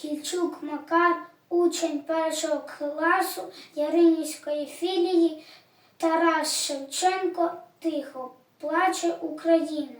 Хільчук Макар, учень першого класу Яринівської філії, Тарас Шевченко, тихо плаче Україна.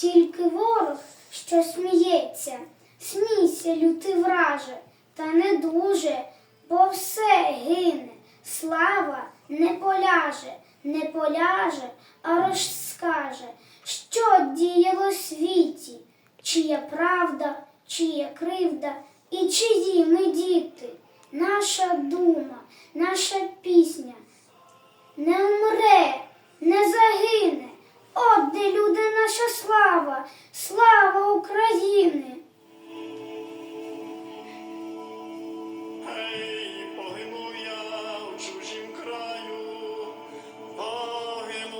Тільки ворог, що сміється, смійся, лютий враже, та не дуже, бо все гине, слава не поляже, не поляже, а розкаже, що діяло світі, чия правда, чия кривда і чиї ми діти, наша дума, наша пісня не наша слава, слава України.